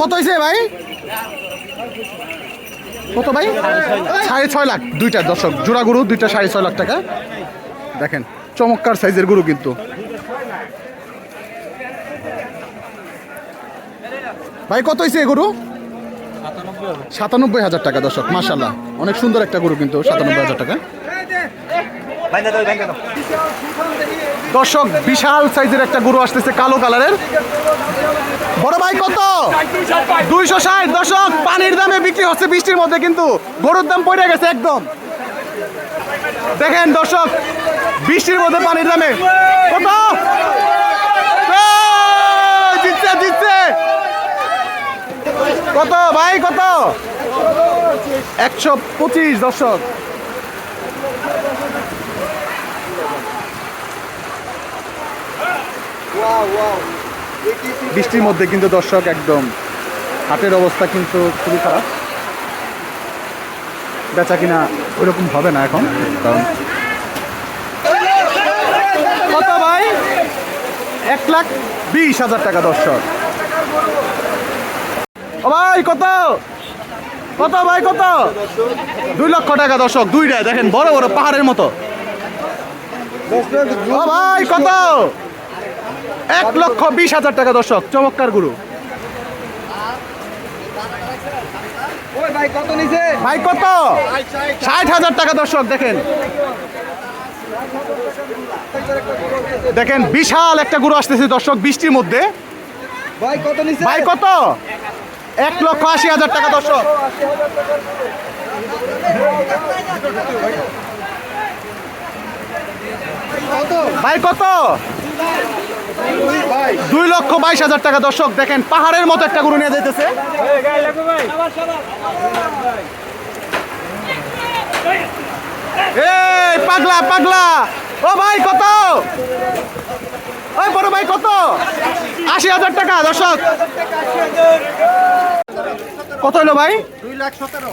কত হয়েছে ভাই? কত ভাই? সাড়ে ছয় লাখ। দুইটা, দর্শক, জোড়া গরু, দুইটা সাড়ে ছয় লাখ টাকা। দেখেন, চমৎকার সাইজের গরু কিন্তু। ভাই, কত হয়েছে গরু? সাতানব্বই হাজার টাকা, দর্শক মাসাল্লাহ অনেক সুন্দর একটা গরু কিন্তু, সাতানব্বই হাজার টাকা। দর্শক, বিশাল সাইজের একটা গরু আসতেছে কালো কালারের। বড় ভাই কত? দুইশো ষাট। দর্শক, পানির দামে বিক্রি হচ্ছে বৃষ্টির মধ্যে, কিন্তু গরুর দাম পড়ে গেছে একদম। দেখেন দর্শক, বৃষ্টির মধ্যে পানির দামে। কত? জিতছে জিতছে। কত ভাই, কত? একশো পঁচিশ, দর্শক। বৃষ্টির মধ্যে কিন্তু দর্শক একদম হাটের অবস্থা কিন্তু খুবই খারাপ। বেচা কিনা ওইরকম হবে না এখন, কারণ কত ভাই? এক লাখ বিশ হাজার টাকা দর্শক। ভাই, কত? কত ভাই, কত? দুই লক্ষ টাকা দর্শক দুইটা দেখেন বড় বড় পাহাড়ের মতো। ভাই, কত? এক লক্ষ বিশ হাজার টাকা দর্শক চমৎকার গুরু। ভাই কত ষাট হাজার টাকা দর্শক দেখেন। দেখেন বিশাল একটা গুরু আসতেছে দর্শক বৃষ্টির মধ্যে। ভাই কত? এক লক্ষ আশি হাজার টাকা দর্শক। ভাই কত? দুই লক্ষ বাইশ হাজার টাকা। দর্শক, দেখেন, পাহাড়ের মতো একটা গরু নিয়ে যেতেছে এই, পাগলা পাগলা। ও ভাই, কত? ওই বড় ভাই, কত? আশি হাজার টাকা, দর্শক। কত হলো ভাই?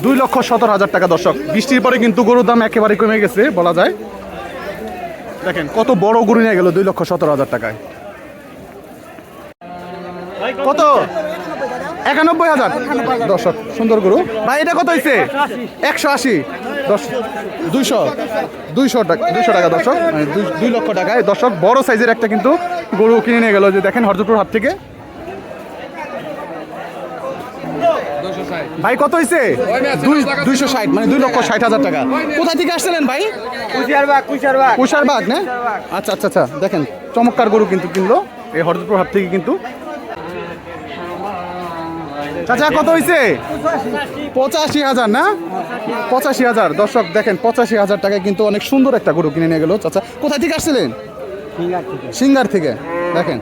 দুই লক্ষ সতেরো হাজার টাকা, দর্শক। বৃষ্টির পরে কিন্তু গরুর দাম একেবারে কমে গেছে, বলা যায়। দেখেন, কত বড় গরু নিয়ে গেল দুই লক্ষ সতেরো হাজার টাকায়। কত? একানব্বই হাজার। দর্শক সুন্দর গরু। ভাই এটা কত হয়েছে একশো আশি। দশ দুইশো দুইশো টাকা দুইশো টাকা দর্শক। মানে দুই- লক্ষ টাকায়। দর্শক বড় সাইজের একটা কিন্তু গরু কিনে নিয়ে গেল। যে দেখেন হরজপুর হাট থেকে। ভাই কত হয়েছে দুইশো ষাট মানে দুই লক্ষ ষাট হাজার টাকা। কোথা থেকে আসছিলেন ভাই? কুশিয়ারবাগ না? আচ্ছা আচ্ছা আচ্ছা। দেখেন চমৎকার গরু কিন্তু কিনলো। এই হরদপুর হাট থেকে কিন্তু চাচা কত হয়েছে পঁচাশি হাজার না? পঁচাশি হাজার। দর্শক দেখেন পঁচাশি হাজার টাকায় কিন্তু অনেক সুন্দর একটা গরু কিনে নিয়ে গেল। চাচা কোথা থেকে আসছিলেন? সিঙ্গার থেকে। দেখেন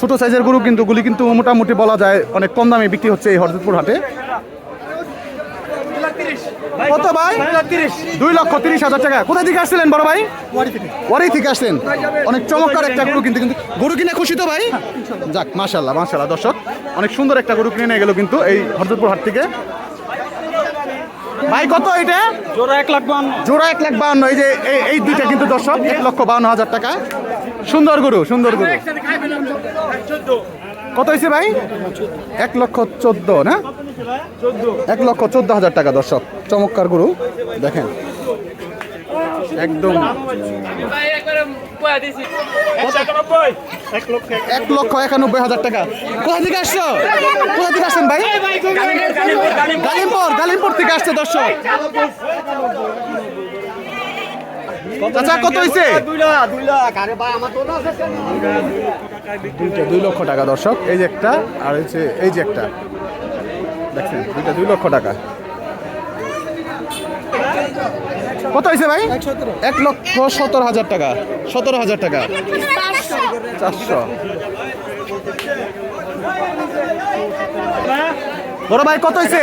ছোট সাইজের গরু কিন্তু গুলি কিন্তু মোটামুটি বলা যায় অনেক কম দামে বিক্রি হচ্ছে এই হরদপুর হাটে। কত ভাই? দুই লক্ষ তিরিশ হাজার টাকা। কোথা থেকে আসছিলেন বড় ভাই? ওয়ারি থেকে আসছেন। অনেক চমৎকার একটা গরু কিন্তু কিন্তু গরু কিনে খুশি তো ভাই? যাক মাশাল্লাহ মাশাল্লাহ দর্শক। অনেক সুন্দর একটা গরু কিনে নিয়ে গেল কিন্তু এই হরদপুর হাট থেকে। ভাই কত এটা? জোড়া এক লাখ বান্ন জোড়া এক লাখ বাউন্ন এই যে এই- এই দুইটা কিন্তু দর্শক এক লক্ষ বাউন্ন হাজার টাকা। সুন্দর গরু সুন্দর গরু। কত হয়েছে ভাই? এক লক্ষ চোদ্দ না? এক লক্ষ চোদ্দ হাজার টাকা দর্শক। চমৎকার গুরু দেখেন। একদম। এক লক্ষ একানব্বই হাজার টাকা। কোথা থেকে আসছো? কোথা থেকে আসছেন ভাই? গালিমপুর গালিমপুর। থেকে আসছে দর্শক। চাচা কত হয়েছে দুই লাখ দুই লাখ আরে ভাই আমার তো না আছে দুইটা দুই লক্ষ টাকা দর্শক। এই যে একটা আর হচ্ছে এই যে একটা। দেখছেন দুইটা দুই লক্ষ টাকা। কত হয়েছে ভাই? এক লক্ষ সতেরো হাজার টাকা সতেরো হাজার টাকা। চারশো। বড় ভাই কত হয়েছে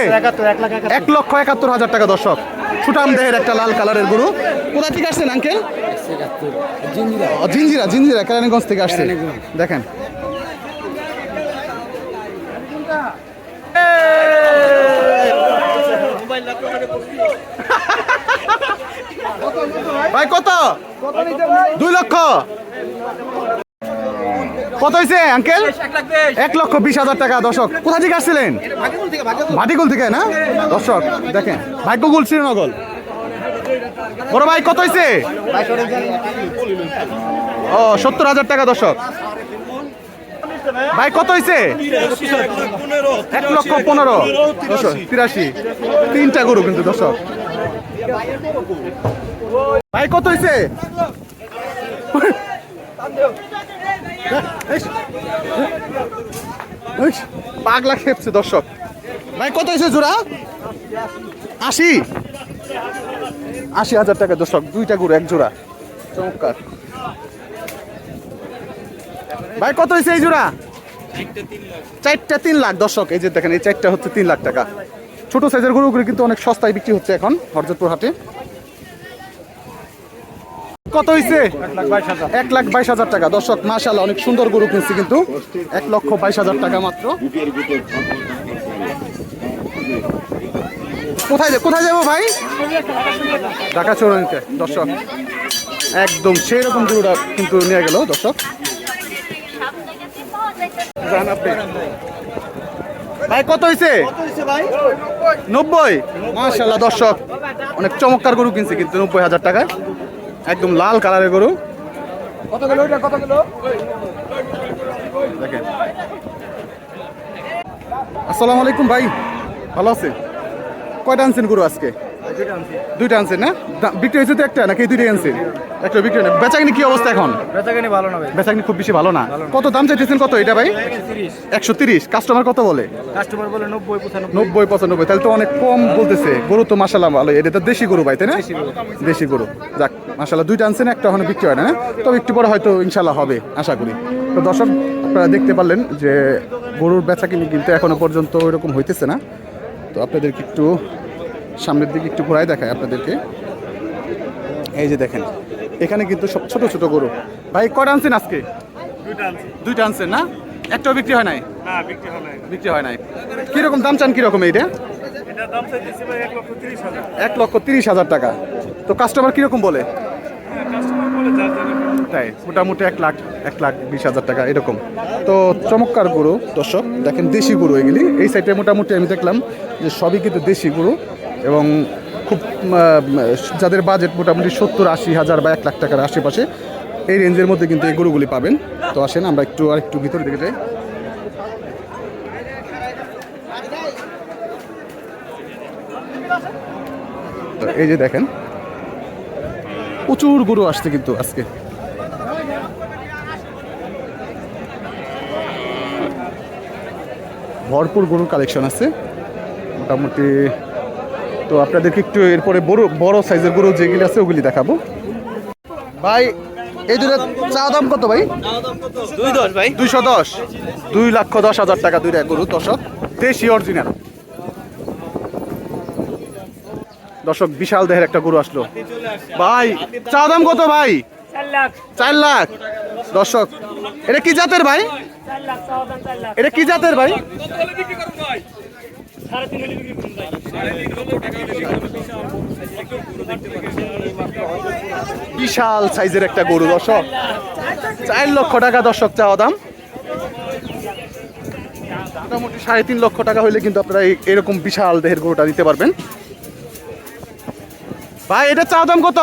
এক লক্ষ একাত্তর হাজার টাকা দর্শক। সুটাম দেহের একটা লাল কালারের গরু। কোথা থেকে আসছেন আঙ্কেল জিঞ্জিরা জিঞ্জিরা কেরানীগঞ্জ থেকে আসছে। দেখেন। ভাই কত? দুই লক্ষ। কত হয়েছে আঙ্কেল এক লক্ষ বিশ হাজার টাকা দর্শক। কোথা থেকে আসছিলেন? ভাটিকুল থেকে না? দর্শক দেখেন। ভাগ্যকুল শ্রীনগর। বড় ভাই, কত হয়েছে ও, সত্তর হাজার টাকা দর্শক। ভাই, কত হয়েছে এক লক্ষ পনেরো। তিরাশি। তিনটা গরু কিন্তু দর্শক। ভাই, কত হয়েছে পাগলা খেপছে দর্শক। ভাই, কত হয়েছে জোড়া? আশি। আশি হাজার টাকা দর্শক, দুইটা গরু, এক জোড়া। চমৎকার। ভাই, কত হয়েছে এই জোড়া? চারটা তিন লাখ দর্শক, এই যে দেখেন, এই চারটা হচ্ছে তিন লাখ টাকা। ছোট সাইজের গরুগুলো কিন্তু অনেক সস্তায় বিক্রি হচ্ছে এখন হরজতপুর হাটে। কত হয়েছে এক লাখ বাইশ হাজার টাকা। দর্শক মাশাল্লাহ অনেক সুন্দর গরু কিনছি কিন্তু। এক লক্ষ বাইশ হাজার টাকা মাত্র। কোথায় কোথায় যাব ভাই? ঢাকা চৌরানিতে, দর্শক। একদম সেই রকম গরুটা কিন্তু নিয়ে গেল, দর্শক। যান আপনি। ভাই, কত হয়েছে নব্বই? মাশাল্লাহ দর্শক। অনেক চমৎকার গরু কিনছে কিন্তু, নব্বই হাজার টাকায়। একদম লাল কালারের গরু। দেখেন। আসসালামু আলাইকুম ভাই, ভালো আছেন? কয়টা আনছেন গরু আজকে? দুইটা আনছেন না? বিক্রি হয়েছে তো একটা নাকি দুইটাই আনছেন? একটা বিক্রি বেচাকিনি কি অবস্থা এখন? বেচাকেনি ভালো না বেচাকিনি খুব বেশি ভালো না। কত দাম চাইতেছেন কত এটা ভাই? একশো তিরিশ। কাস্টমার কত বলে? কাস্টমার বলে নব্বই পঁচানব্বই। নব্বই পঁচানব্বই। তাহলে তো অনেক কম বলতেছে। গরু তো মাসাল্লাহ ভালো। এটা তো দেশি গরু ভাই তাই না? দেশি গরু। যাক মাসাল্লাহ দুইটা আনছেন একটা এখনও বিক্রি হয় না না? তবে একটু পরে হয়তো ইনশাল্লাহ হবে আশা করি। তো দর্শক আপনারা দেখতে পারলেন যে গরুর বেচা কিনি কিন্তু এখনও পর্যন্ত ওইরকম হইতেছে না। তো আপনাদেরকে একটু সামনের দিকে একটু ঘোরায় দেখায় আপনাদেরকে। এই যে দেখেন এখানে কিন্তু সব ছোট ছোট গরু। ভাই কটা আনছেন আজকে? দুইটা আনছেন না? একটাও বিক্রি হয় নাই? বিক্রি হয় নাই। কীরকম দাম চান কীরকম এইটা? এক লক্ষ তিরিশ হাজার। টাকা। তো কাস্টমার কীরকম বলে? তাই মোটামুটি এক লাখ এক লাখ বিশ হাজার টাকা, এরকম। তো চমৎকার গরু, দর্শক, দেখেন দেশি গরু এগুলি। এই সাইডে মোটামুটি আমি দেখলাম যে সবই কিন্তু দেশি গরু এবং খুব যাদের বাজেট মোটামুটি সত্তর আশি হাজার বা এক লাখ টাকার আশেপাশে, এই রেঞ্জের মধ্যে কিন্তু এই গরুগুলি পাবেন। তো আসেন, আমরা একটু আর একটু ভিতরে দিকে যাই। এই যে দেখেন, প্রচুর গরু আসছে কিন্তু আজকে। ভরপুর গরুর কালেকশন আছে। মোটামুটি তো আপনাদেরকে একটু এরপরে বড় বড় সাইজের গরু যেগুলি আছে ওগুলি দেখাবো। ভাই এই দুটো চা দাম কত ভাই? দুই দশ ভাই। দুইশো দশ। দুই লক্ষ দশ হাজার টাকা দুইটা গরু দর্শক। দেশি অরিজিনাল দর্শক বিশাল দেহের একটা গরু আসলো। ভাই চা দাম কত ভাই? চার লাখ। চার লাখ। দর্শক এটা কি জাতের ভাই? এটা কি জাতের ভাই? বিশাল সাইজের একটা গরু, দর্শক। চার লক্ষ টাকা দর্শক চাওয়া দাম। মোটামুটি সাড়ে তিন লক্ষ টাকা হইলে কিন্তু আপনারা এরকম বিশাল দেহের গরুটা নিতে পারবেন। ভাই, এটা চাওয়া দাম কত?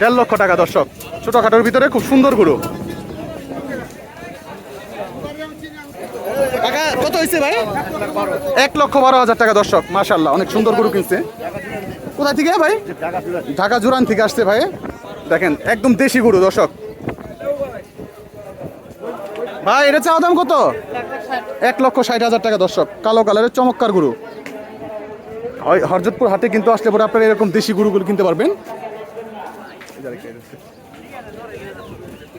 দেড় লক্ষ টাকা দর্শক। ছোটখাটোর ভিতরে খুব সুন্দর গরু টাকা কত হয়েছে ভাই? এক লক্ষ বারো হাজার টাকা দর্শক মাশাল্লাহ অনেক সুন্দর গরু কিনছে। কোথা থেকে ভাই? ঢাকা জুরান থেকে আসছে ভাই। দেখেন, একদম দেশি গরু দর্শক। ভাই, এটা চাওয়া দাম কত? এক লক্ষ ষাট হাজার টাকা দর্শক, কালো কালারের চমৎকার গরু। হরজতপুর হাটে কিন্তু আসলে পরে আপনারা এরকম দেশি গরুগুলো কিনতে পারবেন।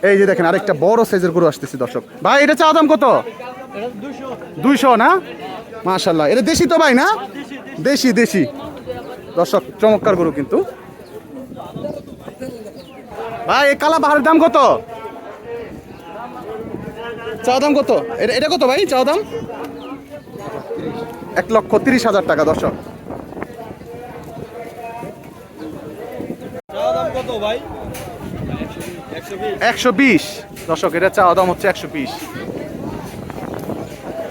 এই যে দেখেন, আরেকটা বড় সাইজের গরু আসতেছে দর্শক। ভাই, এটা চাওয়া দাম কত? দুইশো না? মাশাল্লাহ এটা দেশি তো ভাই না? দেশি দেশি। দর্শক চমৎকার গরু কিন্তু। ভাই এই কালা পাহাড়ের দাম কত? চাওয়া দাম কত? এটা এটা কত ভাই চাওয়া দাম? এক লক্ষ তিরিশ হাজার টাকা দর্শক। একশো বিশ। দর্শক এটা চাওয়া দাম হচ্ছে একশো বিশ।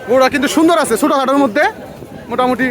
গরুটা কিন্তু সুন্দর আছে ছোটোখাটোর মধ্যে। মোটামুটি